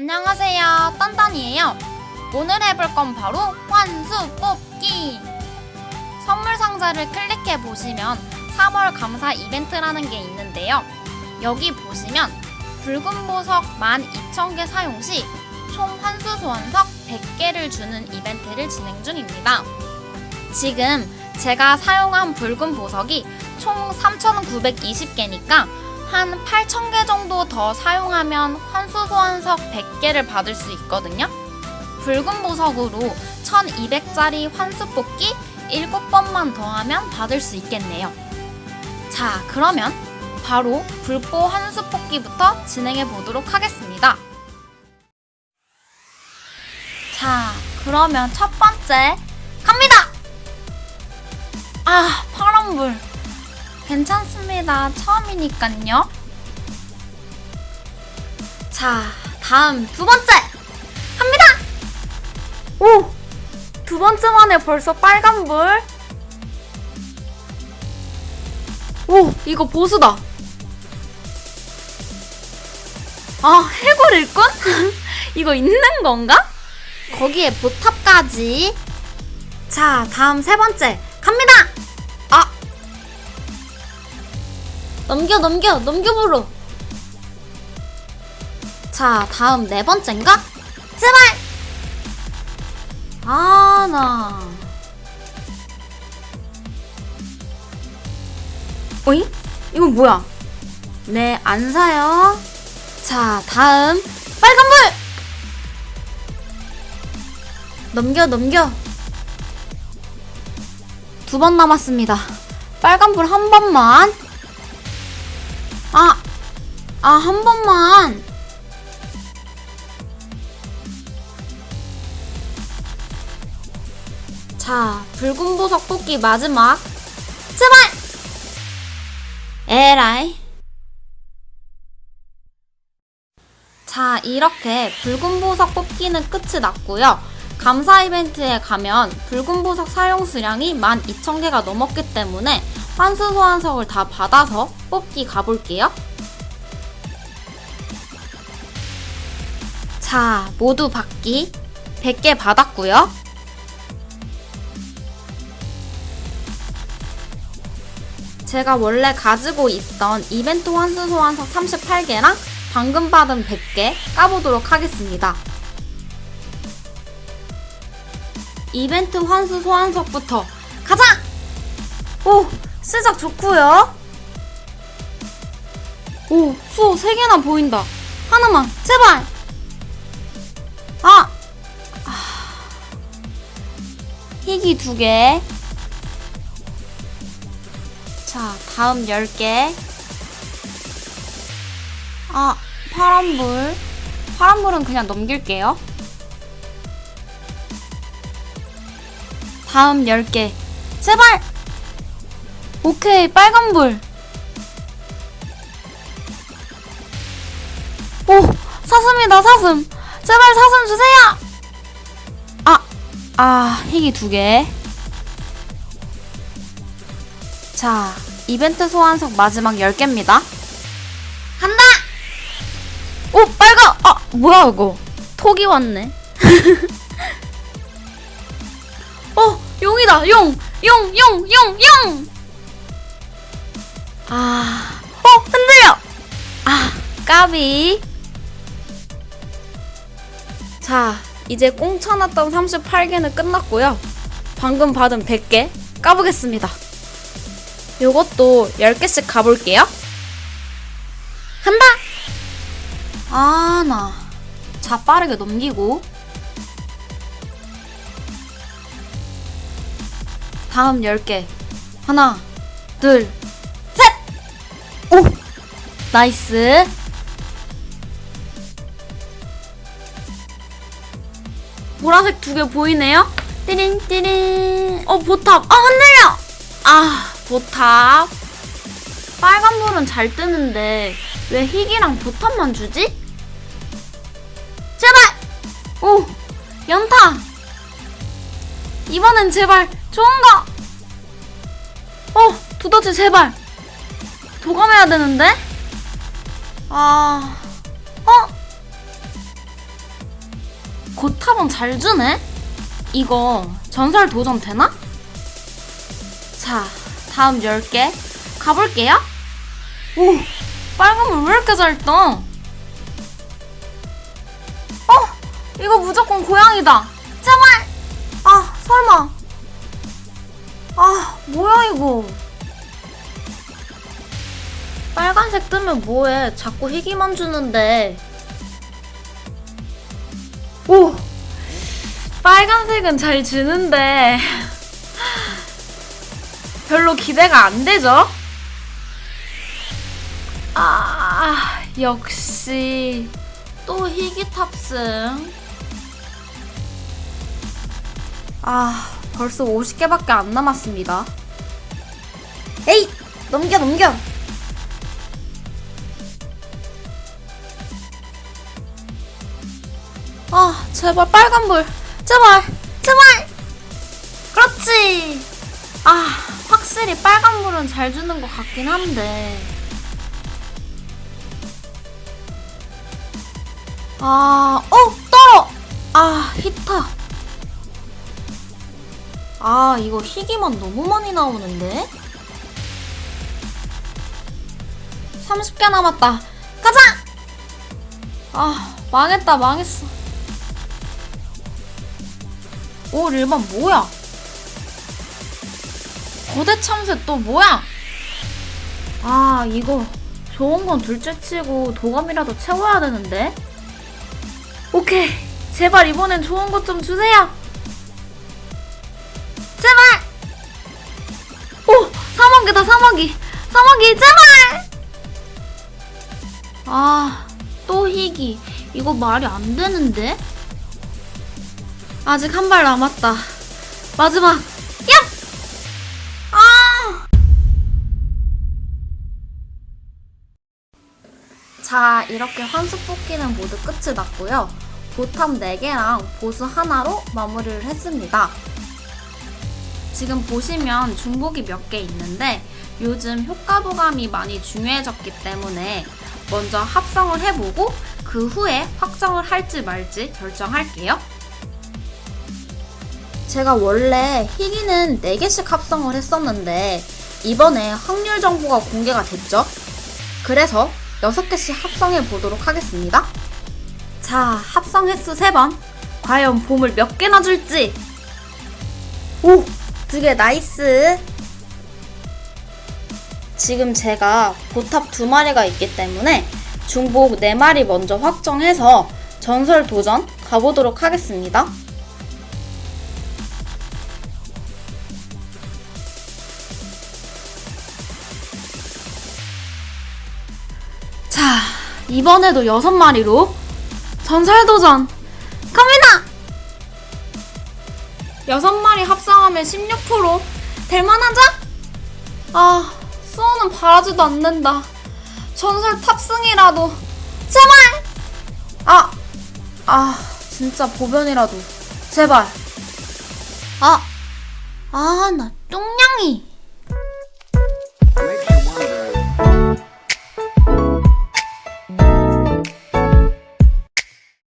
안녕하세요. 딴딴이에요. 오늘 해볼 건 바로 환수 뽑기. 선물 상자를 클릭해 보시면 3월 감사 이벤트라는 게 있는데요. 여기 보시면 붉은 보석 12,000개 사용 시 총 환수 소환석 100개를 주는 이벤트를 진행 중입니다. 지금 제가 사용한 붉은 보석이 총 3,920개니까 한 8,000개 정도 더 사용하면 환수 소환석 100개를 받을 수 있거든요. 붉은 보석으로 1200짜리 환수 뽑기 7번만 더하면 받을 수 있겠네요. 자, 그러면 바로 불보 환수 뽑기부터 진행해 보도록 하겠습니다. 자, 그러면 첫 번째 갑니다! 아, 파란불. 괜찮습니다. 처음이니깐요. 자, 다음 두 번째! 갑니다! 오! 두 번째 만에 벌써 빨간불? 오, 이거 보수다. 아, 해골 일꾼? 이거 있는 건가? 거기에 보탑까지. 자, 다음 세 번째. 갑니다! 넘겨, 넘겨, 넘겨보러. 자, 다음 네 번째인가? 제발! 아, 나. 어이? 이건 뭐야? 네, 안 사요. 자, 다음. 빨간불! 넘겨, 넘겨. 두 번 남았습니다. 빨간불 한 번만. 아, 아, 한 번만. 자, 붉은 보석 뽑기 마지막. 제발! 에라이. 자, 이렇게 붉은 보석 뽑기는 끝이 났고요. 감사 이벤트에 가면 붉은 보석 사용 수량이 12,000개가 넘었기 때문에 환수 소환석을 다 받아서 뽑기 가볼게요. 자, 모두 받기 100개 받았고요. 제가 원래 가지고 있던 이벤트 환수 소환석 38개랑 방금 받은 100개 까보도록 하겠습니다. 이벤트 환수 소환석부터 가자! 오, 시작 좋고요. 오, 수호 3개나 보인다. 하나만, 제발! 아! 아. 희귀 2개. 자, 다음 10개. 아, 파란불. 파란불은 그냥 넘길게요. 다음 10개. 제발! 오케이, 빨간불. 오, 사슴이다, 사슴. 제발 사슴 주세요! 아, 아, 희귀 2개. 자, 이벤트 소환석 마지막 10개입니다. 간다! 오, 빨간! 아, 뭐야, 이거. 톡이 왔네. 어, 용이다, 용! 용, 용, 용, 용! 아, 어, 흔들려! 아, 까비. 자, 이제 꽁차 났던 38개는 끝났고요. 방금 받은 100개 까보겠습니다. 요것도 10개씩 가볼게요. 간다! 아, 나. 자, 빠르게 넘기고. 다음 10개. 하나, 둘, 셋! 오! 나이스. 보라색 두 개 보이네요? 띠링, 띠링. 어, 보탑. 아, 흔들려! 아, 보탑. 빨간불은 잘 뜨는데 왜 희귀랑 보탑만 주지? 제발! 오! 연타! 이번엔 제발 좋은 거! 어! 두더지 제발! 도감해야 되는데? 아... 어? 고탑은 잘 주네? 이거 전설 도전 되나? 자, 다음 10개 가볼게요. 오, 빨간불 왜 이렇게 잘 떠? 어, 이거 무조건 고양이다. 제발! 아, 설마. 아, 뭐야 이거. 빨간색 뜨면 뭐해. 자꾸 희귀만 주는데. 오! 빨간색은 잘 주는데. 별로 기대가 안 되죠? 아, 역시. 또 희귀 탑승. 아, 벌써 50개밖에 안 남았습니다. 에이! 넘겨, 넘겨! 아, 제발 빨간불. 제발, 제발! 그렇지! 아, 확실히 빨간불은 잘 주는 것 같긴 한데. 아, 어, 떨어! 아, 히터. 아, 이거 희귀만 너무 많이 나오는데? 30개 남았다. 가자! 아, 망했다, 망했어. 오, 일반 뭐야? 거대 참새 또 뭐야? 아, 이거 좋은 건 둘째 치고 도감이라도 채워야 되는데? 오케이. 제발 이번엔 좋은 것 좀 주세요. 제발! 오! 사막이다, 사막이! 사막이, 제발! 아, 또 희귀. 이거 말이 안 되는데? 아직 한 발 남았다. 마지막. 야! 아! 자, 이렇게 환수 뽑기는 모두 끝이 났고요. 보탑 4개랑 보스 하나로 마무리를 했습니다. 지금 보시면 중복이 몇 개 있는데 요즘 효과 도감이 많이 중요해졌기 때문에 먼저 합성을 해보고 그 후에 확정을 할지 말지 결정할게요. 제가 원래 희귀는 4개씩 합성을 했었는데 이번에 확률 정보가 공개가 됐죠. 그래서 6개씩 합성해 보도록 하겠습니다. 자, 합성 횟수 3번. 과연 봄을 몇 개나 줄지. 오! 두 개 나이스. 지금 제가 보탑 두 마리가 있기 때문에 중복 네 마리 먼저 확정해서 전설 도전 가보도록 하겠습니다. 이번에도 여섯 마리로 전설 도전 갑니다! 여섯 마리 합성하면 16% 될만하죠? 아, 수호는 바라지도 않는다. 전설 탑승이라도 제발! 아, 아, 진짜 보변이라도 제발. 아, 아, 나 똥냥이.